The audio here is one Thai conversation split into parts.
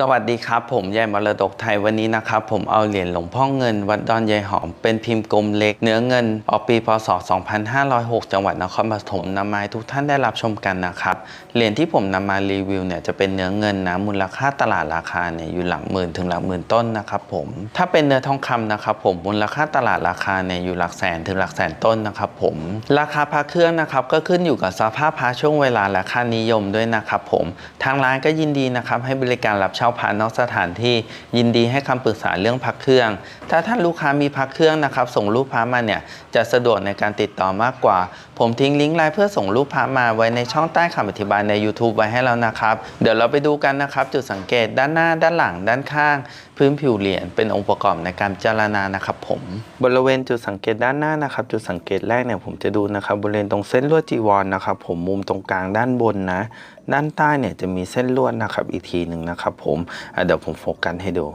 สวัสดีครับ ผมยายมรดกไทยวันนี้นะครับ ผมเอาเหรียญหลวงพ่อเงิน วัดดอนยายหอม เป็นพิมพ์กลมเล็กเนื้อเงิน ออกปีพศ 2506 จังหวัดนครปฐมนำมาให้ทุกท่านได้รับชมกันนะครับ เหรียญที่ผมนำมารีวิวเนี่ยจะเป็นเนื้อเงินนะมูลค่าตลาดราคาเนี่ยอยู่หลักหมื่นถึงหลักหมื่นต้นนะครับผมถ้าเป็นเนื้อทองคำนะครับผมมูลค่าตลาดราคาเนี่ยอยู่หลักแสนถึงหลักแสนต้นนะครับผมราคาพระเครื่องนะครับก็ขึ้นอยู่กับสภาพพระช่วงเวลาและค่านิยมด้วยนะครับผมทางร้านก็ยินดีนะครับให้บริการรับเช่าพระนอกสถานที่ยินดีให้คำปรึกษาเรื่องพักเครื่อง ถ้าท่านลูกค้ามีพักเครื่องนะครับส่งรูปพระมาเนี่ยจะสะดวกในการติดต่อมากกว่า ผมทิ้งลิงก์ไลน์เพื่อส่งรูปพระมาไว้ในช่องใต้คำอธิบายใน YouTube ไว้ให้แล้วนะครับ เดี๋ยวเราไปดูกันนะครับ จุดสังเกตด้านหน้าด้านหลังด้านข้างพื้นผิวเหรียญเป็นองค์ประกอบในการพิจารณานะครับผม บริเวณจุดสังเกตด้านหน้านะครับ จุดสังเกตแรกเนี่ยผมจะดูนะครับบริเวณตรงเส้นลวดจีวรนะครับ ผมมุมตรงกลางด้านบนนะ ด้านใต้เนี่ยจะมีเส้นลวดนะครับอีกทีหนึ่งนะครับ ผมเดี๋ยวผมโฟกัสให้ดู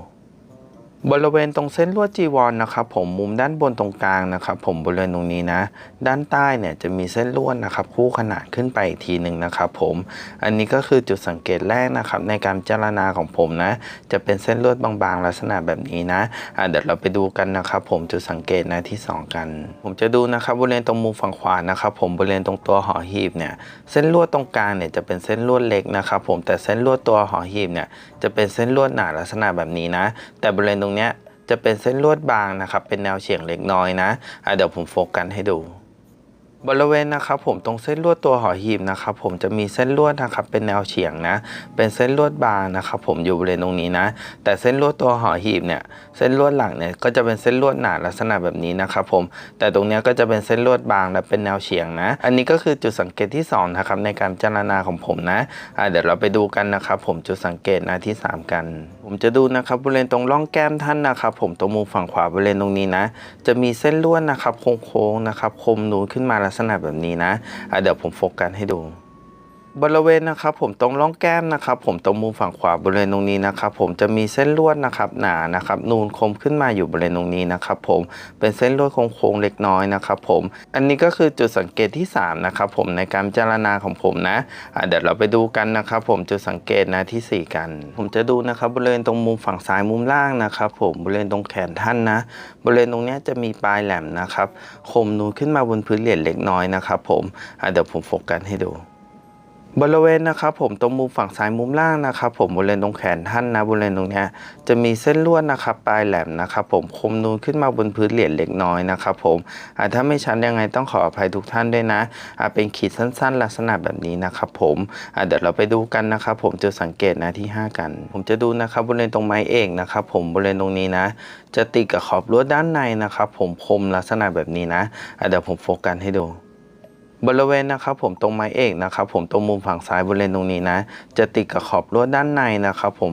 บริเวณตรงเส้นลวดจีวรนะครับผมมุมด้านบนตรงกลางนะครับผมบริเวณตรงนี้นะ ด้านใต้เนี่ยจะมีเส้นลวดนะครับคู่ขนานขึ้นไปอีกทีหนึ่งนะครับผมอันนี้ก็คือจุดสังเกตแรกนะครับในการพิจรณาของผมนะจะเป็นเส้นลวดบางๆ ลักษณะแบบนี้นะะเดี๋ยวเราไปดูกันนะครับผมจุดสังเกตนะที่สองกัน ผมจะดูนะครับบริเวณตรงมุมฝั่งขวานะครับผมบริเวณตรงตัวหอหีบเนี่ยเส้นลวดตรงกลางเนี่ยจะเป็นเส้นลวดเล็กนะครับผมแต่เส้นลวดตัวหอหีบเนี่ยจะเป็นเส้นลวดหนาลักษณะแบบนี้นะ แต่บริเวณตรงเนี้ยจะเป็นเส้นลวดบางนะครับ เป็นแนวเฉียงเล็กน้อยนะะเดี๋ยวผมโฟกัสให้ดู บริเวณนะครับผมตรงเส้นลวดตัวหอหีบนะครับผมจะมีเส้นลวดนะครับเป็นแนวเฉียงนะ เป็นเส้นลวดบางนะครับผมอยู่บริเวณตรงนี้นะ แต่เส้นลวดตัวหอหีบเนี่ยเส้นลวดหลังเนี่ยก็จะเป็นเส้นลวดหนาลักษณะแบบนี้นะครับผมแต่ตรงนี้ก็จะเป็นเส้นลวดบางและเป็นแนวเฉียงนะ อันนี้ก็คือจุดสังเกตที่สองนะครับในการพิจารณาของผมนะะเดี๋ยวเราไปดูกันนะครับผมจุดสังเกตนะที่สามกัน ผมจะดูนะครับบริเวณตรงร่องแก้มท่านนะครับผมตรงมุมฝั่งขวาบริเวณตรงนี้นะ จะมีเส้นลวดนะครับโค้งๆนะครับคมนูนขึ้นมาลัักษณะแบบนี้นะะเดี๋ยวผมโฟกัสให้ดู บริเวณนะครับผมตรงร่องแก้มนะครับผมตรงมุมฝั่งขวาบริเวณตรงนี้นะครับผมจะมีเส้นลวดนะครับหนานะครับนูนคมขึ้นมาอยู่บริเวณตรงนี้นะครับผมเป็นเส้นลวดโค้งๆเล็กน้อยนะครับผมอันนี้ก็คือจุดสังเกตที่3นะครับผมในการพิจารณาของผมนะะเดี๋ยวเราไปดูกันนะครับผมจุดสังเกตนะทีสี่4 กัน ผมจะดูนะครับบริเวณตรงมุมฝั่งซ้ายมุมล่างนะครับผมบริเวณตรงแขนท่านนะ บริเวณตรงนี้จะมีปลายแหลมนะครับคมนูนขึ้นมาบนพื้นเหรียญเล็กน้อยนะครับผมเดี๋ยวผมโฟกัสให้ดู บริเวณนะครับผมตรงมุมฝั่งซ้ายมุมล่างนะครับผมบริเวณตรงแขนท่านนะบริเวณตรงนี้จะมีเส้นลวดนะครับปลายแหลมนะครับผมคมนูนขึ้นมาบนพื้นเหรียญเล็กน้อยนะครับผมถ้าไม่ชัดยังไงต้องขออภัยทุกท่านด้วยนะเป็นขีดสั้น ๆ ลักษณะแบบนี้นะครับผมเดี๋ยวเราไปดูกันนะครับผมจุดสังเกตนะที่ 5 กัน ผมจะดูนะครับบริเวณตรงไม้เอกนะครับผมบริเวณตรงนี้นะ จะติดกับขอบลวดด้านในนะครับผมคมลักษณะแบบนี้นะเดี๋ยวผมโฟกัสให้ดู บริเวณนะครับผมตรงไม้เอกนะครับผมตรงมุมฝั่งซ้ายบริเวณตรงนี้นะ จะติดกับขอบลวดด้านในนะครับผม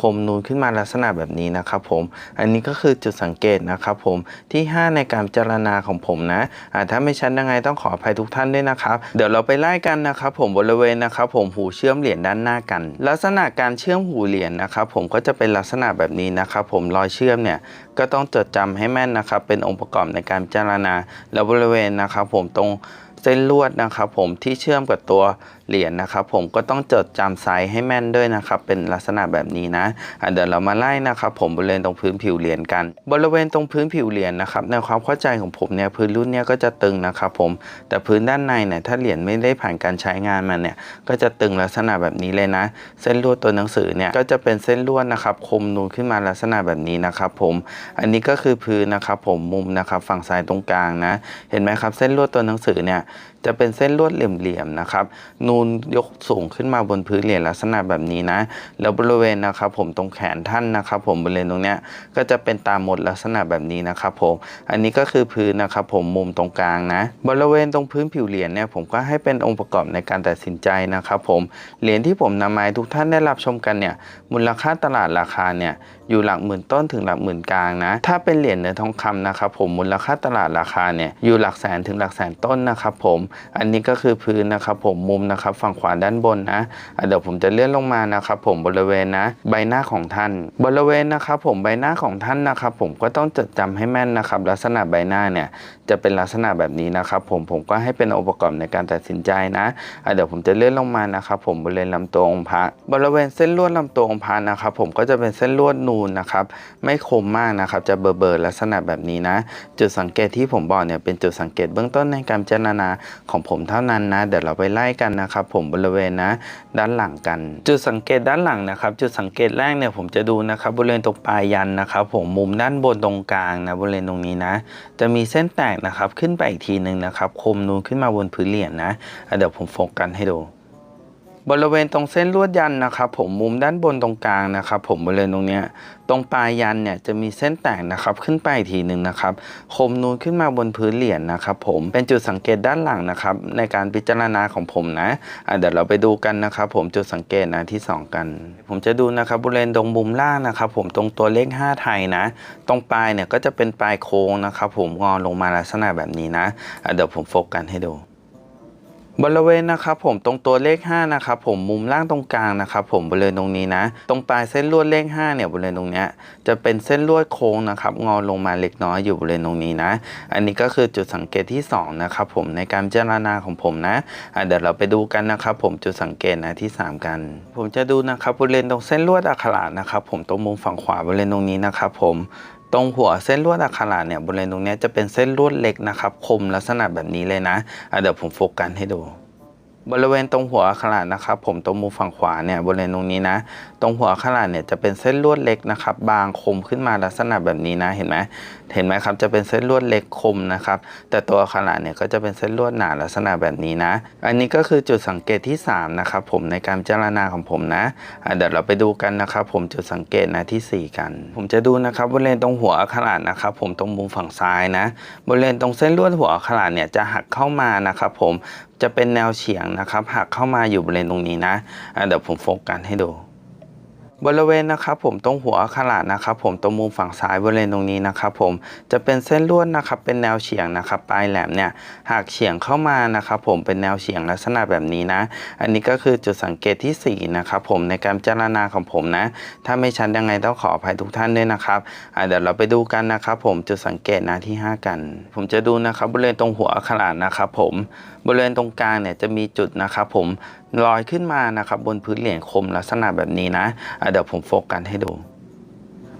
คมนูนขึ้นมาลักษณะแบบนี้นะครับผมอันนี้ก็คือจุดสังเกตนะครับผมที่ 5 ในการพิจารณาของผมนะอ่าถ้าไม่ชัดยังไงต้องขออภัยทุกท่านด้วยนะครับ เดี๋ยวเราไปไล่กันนะครับผมบริเวณนะครับผมหูเชื่อมเหรียญด้านหน้ากัน ลักษณะการเชื่อมหูเหรียญนะครับผมก็จะเป็นลักษณะแบบนี้นะครับผมรอยเชื่อมเนี่ยก็ต้องจดจำให้แม่นนะครับเป็นองค์ประกอบในการพิจารณาแล้วบริเวณนะครับผมตรง เส้นลวดนะครับผมที่เชื่อมกับตัว เหรียญนะครับผมก็ต้องจดจำไซส์ให้แม่นด้วยนะครับเป็นลักษณะแบบนี้นะะเดี๋ยวเรามาไล่นะครับผมบริเวณตรงพื้นผิวเหรียญกัน บริเวณตรงพื้นผิวเหรียญนะครับในความเข้าใจของผมเนี่ยพื้นรุ่นเนี้ยก็จะตึงนะครับผมแต่พื้นด้านในเนี่ยถ้าเหรียญไม่ได้ผ่านการใช้งานมาเนี่ยก็จะตึงลักษณะแบบนี้เลยนะ เส้นลวดตัวหนังสือเนี่ยก็จะเป็นเส้นลวดนะครับคมนูนขึ้นมาลักษณะแบบนี้นะครับผมอันนี้ก็คือพื้นนะครับผมมุมนะครับฝั่งซ้ายตรงกลางนะ เห็นไหมครับเส้นลวดตัวหนังสือเนี่ย จะเป็นเส้นลวดเหลี่ยมๆนะครับ นูนยกสูงขึ้นมาบนพื้นเหรียญลักษณะแบบนี้นะ แล้วบริเวณนะครับ ผมตรงแขนท่านนะครับ ผมบริเวณตรงเนี้ยก็จะเป็นตามหมดลักษณะแบบนี้นะครับผม อันนี้ก็คือพื้นนะครับ ผมมุมตรงกลางนะ บริเวณตรงพื้นผิวเหรียญเนี่ยผมก็ให้เป็นองค์ประกอบในการตัดสินใจนะครับ ผม เหรียญที่ผมนำมาให้ทุกท่านได้รับชมกันเนี่ยมูลค่าตลาดราคาเนี่ยอยู่หลักหมื่นต้นถึงหลักหมื่นกลางนะ ถ้าเป็นเหรียญเนื้อทองคำนะครับ ผมมูลค่าตลาดราคาเนี่ยอยู่หลักแสนถึงหลักแสนต้นนะครับ ผมอันนี้ก็คือพื้นนะครับผมมุมนะครับฝั่งขวาด้านบนนะเดี๋ยวผมจะเลื่อนลงมานะครับผมบริเวณนะใบหน้าของท่าน บริเวณนะครับผมใบหน้าของท่านนะครับผมก็ต้องจดจำให้แม่นนะครับ ลักษณะใบหน้าเนี่ยจะเป็นลักษณะแบบนี้นะครับผมผมก็ให้เป็นองค์ประกอบในการตัดสินใจนะเดี๋ยวผมจะเลื่อนลงมานะครับผมบริเวณลำตัวองค์พระบริเวณเส้นลวดลำตัวองค์พระนะครับผมก็จะเป็นเส้นลวดนูนนะครับไม่คมมากนะครับจะเบอร์เบอร์ลักษณะแบบนี้นะ จุดสังเกตที่ผมบอกเนี่ยเป็นจุดสังเกตเบื้องต้นในการพิจารณาของผมเท่านั้นนะ เดี๋ยวเราไปไล่กันนะครับ ผมบริเวณนะ ด้านหลังกัน จุดสังเกตด้านหลังนะครับ จุดสังเกตแรกเนี่ยผมจะดูนะครับบริเวณตรงปลายยันนะครับ ผมมุมด้านบนตรงกลางนะบริเวณตรงนี้นะ จะมีเส้นแตกนะครับขึ้นไปอีกทีหนึ่งนะครับ คมนูนขึ้นมาบนพื้นเหรียญนะะเดี๋ยวผมโฟกัสให้ดู บริเวณตรงเส้นลวดยันนะครับผมมุมด้านบนตรงกลางนะครับผมบริเวณตรงเนี้ยตรงปลายยันเนี่ยจะมีเส้นแตกนะครับขึ้นไปทีหนึ่งนะครับคมนูนขึ้นมาบนพื้นเหรียญนะครับผมเป็นจุดสังเกตด้านหลังนะครับในการพิจารณาของผมนะะเดี๋ยวเราไปดูกันนะครับผมจุดสังเกตนะที่สองกัน ผมจะดูนะครับบริเวณตรงมุมล่างนะครับผมตรงตัวเลข 5 ไทยนะ ตรงปลายเนี่ยก็จะเป็นปลายโค้งนะครับผมงอลงมาลักษณะแบบนี้นะะเดี๋ยวผมโฟกัสให้ดู บริเวณนะครับผมตรงตัวเลข5นะครับผมมุมล่างตรงกลางนะครับผมบริเวณตรงนี้นะ ตรงปลายเส้นลวดเลข5เนี่ยบริเวณตรงเนี้ยจะเป็นเส้นลวดโค้งนะครับงอลงมาเล็กน้อยอยู่บริเวณตรงนี้นะ อันนี้ก็คือจุดสังเกตที่2นะครับผมในการพิจารณาของผมนะะเดี๋ยวเราไปดูกันนะครับผมจุดสังเกตนะที่ 3 กัน ผมจะดูนะครับบริเวณตรงเส้นลวดอักขระนะครับผมตรงมุมฝั่งขวาบริเวณตรงนี้นะครับผม ตรงหัวเส้นลวดอักขระเนี่ยบริเวณตรงนี้จะเป็นเส้นลวดเล็กนะครับคมลักษณะแบบนี้เลยนะะเดี๋ยวผมโฟกัสให้ดู บริเวณตรงหัวอักขระนะครับผมตรงมุมฝั่งขวาเนี่ยบริเวณตรงนี้นะ ตรงหัวอักขระเนี่ยจะเป็นเส้นลวดเล็กนะครับ บางคมขึ้นมาลักษณะแบบนี้นะเห็นไหมเห็นไหมครับจะเป็นเส้นลวดเล็กคมนะครับ แต่ตัวอักขระเนี่ยก็จะเป็นเส้นลวดหนาลักษณะแบบนี้นะ อันนี้ก็คือจุดสังเกตที่ 3 นะครับผมในการพิจารณาของผมนะะเดี๋ยวเราไปดูกันนะครับผมจุดสังเกตนะที่ 4 กัน ผมจะดูนะครับบริเวณตรงหัวอักขระนะครับผมตรงมุมฝั่งซ้ายนะบริเวณตรงเส้นลวดหัวอักขระเนี่ยจะหักเข้ามานะครับผมจะเป็นแนวเฉียงนะครับหักเข้ามาอยู่บริเวณตรงนี้นะะเดี๋ยวผมโฟกัสให้ดู บริเวณนะครับผมตรงหัวอักขระนะครับผมตรงมุมฝั่งซ้ายบริเวณตรงนี้นะครับผมจะเป็นเส้นลวดนะครับเป็นแนวเฉียงนะครับปลายแหลมเนี่ยหักเฉียงเข้ามานะครับผมเป็นแนวเฉียงลักษณะแบบนี้นะ อันนี้ก็คือจุดสังเกตที่สี่นะครับผมในการพิจารณาของผมนะ ถ้าไม่ชัดยังไงต้องขออภัยทุกท่านด้วยนะครับเดี๋ยวเราไปดูกันนะครับผมจุดสังเกตนะที่ 5 กัน ผมจะดูนะครับบริเวณตรงหัวอักขระนะครับผมบริเวณตรงกลางเนี่ยจะมีจุดนะครับผม ลอยขึ้นมานะครับบนพื้นเหรียญคมลักษณะแบบนี้นะะเดี๋ยวผมโฟกัสให้ดู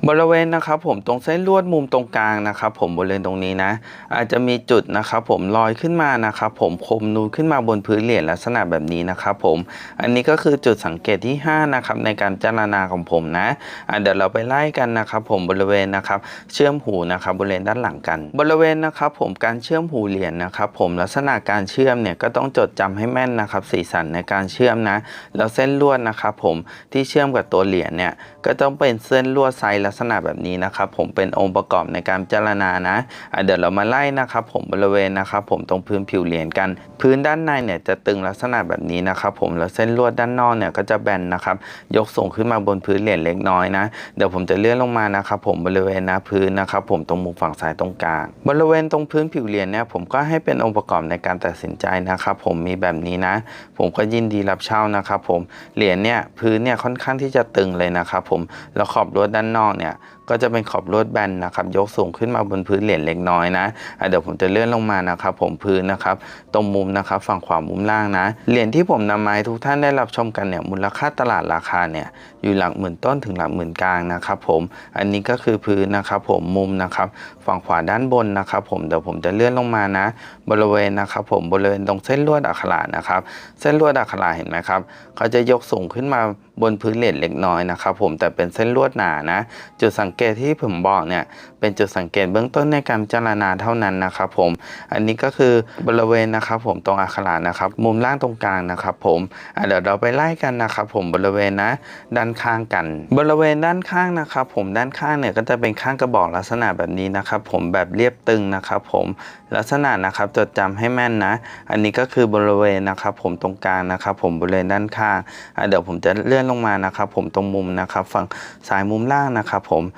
บริเวณนะครับผมตรงเส้นลวดมุมตรงกลางนะครับผมบริเวณตรงนี้นะ อาจจะมีจุดนะครับผมลอยขึ้นมานะครับผมคมนูนขึ้นมาบนพื้นเหรียญลักษณะแบบนี้นะครับผมอันนี้ก็คือจุดสังเกตที่ 5 นะครับในการพิจารณาของผมนะะเดี๋ยวเราไปไล่กันนะครับผมบริเวณนะครับเชื่อมหูนะครับบริเวณด้านหลังกัน บริเวณนะครับผมการเชื่อมหูเหรียญนะครับผมลักษณะการเชื่อมเนี่ยก็ต้องจดจำให้แม่นนะครับสีสันในการเชื่อมนะแล้วเส้นลวดนะครับผมที่เชื่อมกับตัวเหรียญเนี่ย ก็ต้องเป็นเส้นลวดไซส์ลักษณะแบบนี้นะครับผมเป็นองค์ประกอบในการพิจารณานะะเดี๋ยวเรามาไล่นะครับผมบริเวณนะครับผมตรงพื้นผิวเหรียญกัน พื้นด้านในเนี่ยจะตึงลักษณะแบบนี้นะครับผมแล้วเส้นลวดด้านนอกเนี่ยก็จะแบนนะครับยกส่งขึ้นมาบนพื้นเหรียญเล็กน้อยนะเดี๋ยวผมจะเลื่อนลงมานะครับผมบริเวณน้าพื้นนะครับผมตรงมุมฝั่งซ้ายตรงกลางบริเวณตรงพื้นผิวเหรียญเนี่ยผมก็ให้เป็นองค์ประกอบในการตัดสินใจนะครับผมมีแบบนี้นะ ผมก็ยินดีรับเช่านะครับผมเหรียญเนี่ยพื้นเนี่ยค่อนข้างที่จะตึงเลยนะครับผมแล้วขอบลวดด้านนอกเนี่ยก็จะเป็นขอบลวดแบนนะครับ ยกสูงขึ้นมาบนพื้นเหรียญเล็กน้อยนะะเดี๋ยวผมจะเลื่อนลงมานะครับ ผมพื้นนะครับ ตรงมุมนะครับ ฝั่งขวามุมล่างนะ เหรียญที่ผมนำมาให้ทุกท่านได้รับชมกันเนี่ยมูลค่าตลาดราคาเนี่ยอยู่หลักหมื่นต้นถึงหลักหมื่นกลางนะครับ ผมอันนี้ก็คือพื้นนะครับ ผมมุมนะครับ ฝั่งขวาด้านบนนะครับ ผมเดี๋ยวผมจะเลื่อนลงมานะ บริเวณนะครับผมบริเวณตรงเส้นลวดอักขระนะครับ เส้นลวดอักขระเห็นไหมครับเขาจะยกสูงขึ้นมาบนพื้นเหรียญเล็กน้อยนะครับ ผมแต่เป็นเส้นลวดหนานะ จุดสังเกตที่ผมบอกเนี่ยเป็นจุดสังเกตเบื้องต้นในการพิจารณาเท่านั้นนะครับผม อันนี้ก็คือบริเวณนะครับผมตรงอักขระนะครับ มุมล่างตรงกลางนะครับผมเดี๋ยวเราไปไล่กันนะครับผมบริเวณนะด้านข้างกัน บริเวณด้านข้างนะครับผมด้านข้างเนี่ยก็จะเป็นข้างกระบอกลักษณะแบบนี้นะครับผมแบบเรียบตึงนะครับผมลักษณะนะครับจดจำให้แม่นนะ อันนี้ก็คือบริเวณนะครับผมตรงกลางนะครับผมบริเวณด้านข้างเดี๋ยวผมจะเลื่อนลงมานะครับผมตรงมุมนะครับฝั่งซ้ายมุมล่างนะครับผม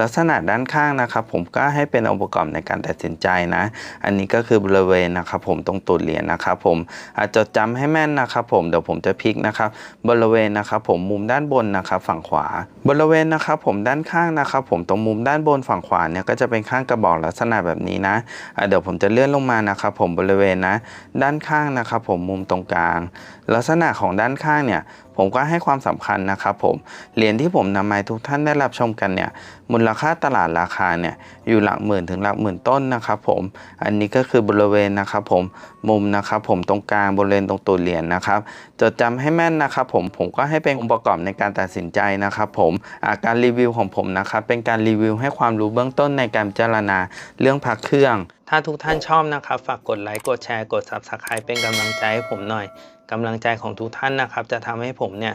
ลักษณะด้านข้างนะครับผมก็ให้เป็นองค์ประกอบในการตัดสินใจนะ อันนี้ก็คือบริเวณนะครับผมตรงตูดเหรียญนะครับผมอาจจดจำให้แม่นนะครับผมเดี๋ยวผมจะพลิกนะครับบริเวณนะครับผมมุมด้านบนนะครับฝั่งขวา บริเวณนะครับผมด้านข้างนะครับผมตรงมุมด้านบนฝั่งขวาเนี่ยก็จะเป็นข้างกระบอกลักษณะแบบนี้นะอะเดี๋ยวผมจะเลื่อนลงมานะครับผมบริเวณนะด้านข้างนะครับผมมุมตรงกลาง ลักษณะของด้านข้างเนี่ยผมก็ให้ความสำคัญนะครับผมเหรียญที่ผมนำมาให้ทุกท่านได้รับชมกันเนี่ยมูลค่าตลาดราคาเนี่ยอยู่หลักหมื่นถึงหลักหมื่นต้นนะครับผม อันนี้ก็คือบริเวณนะครับผมมุมนะครับผมตรงกลางบริเวณตรงตัวเหรียญนะครับ จดจำให้แม่นนะครับผมผมก็ให้เป็นองค์ประกอบในการตัดสินใจนะครับผมาการรีวิวของผมนะครับเป็นการรีวิวให้ความรู้เบื้องต้นในการพิจารณาเรื่องพักเครื่องถ้าทุกท่านชอบนะครับ ฝากกดไลค์กดแชร์กด Subscribe เป็นกำลังใจให้ผมหน่อยกำลังใจของทุกท่านนะครับ จะทำให้ผมเนี่ย